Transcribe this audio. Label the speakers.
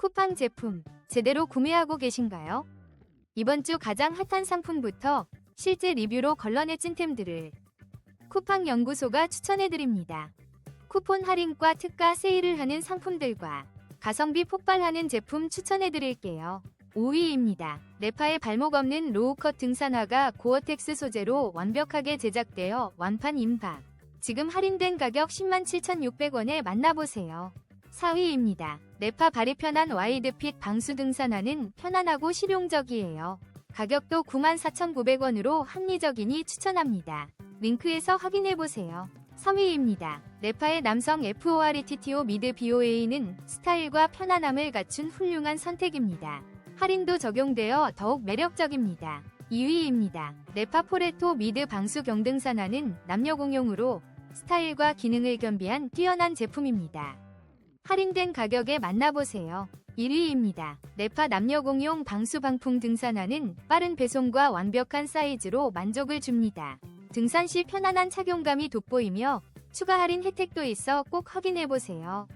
Speaker 1: 쿠팡 제품 제대로 구매하고 계신가요? 이번 주 가장 핫한 상품부터 실제 리뷰로 걸러내 찐템들을 쿠팡 연구소가 추천해드립니다. 쿠폰 할인과 특가 세일을 하는 상품들과 가성비 폭발하는 제품 추천해드릴게요. 5위입니다. 레파의 발목 없는 로우컷 등산화가 고어텍스 소재로 완벽하게 제작되어 완판 임박. 지금 할인된 가격 107,600원에 만나보세요. 4위입니다. 레파 발이 편한 와이드핏 방수 등산화는 편안하고 실용적이에요. 가격도 94,900원으로 합리적이니 추천합니다. 링크에서 확인해보세요. 3위입니다. 레파의 남성 FORTTO 미드 BOA는 스타일과 편안함을 갖춘 훌륭한 선택입니다. 할인도 적용되어 더욱 매력적입니다. 2위입니다. 레파 포레토 미드 방수 경등산화는 남녀 공용으로 스타일과 기능을 겸비한 뛰어난 제품입니다. 할인된 가격에 만나보세요. 1위입니다. 레파 남녀 공용 방수 방풍 등산화는 빠른 배송과 완벽한 사이즈로 만족을 줍니다. 등산 시 편안한 착용감이 돋보이며 추가 할인 혜택도 있어 꼭 확인해보세요.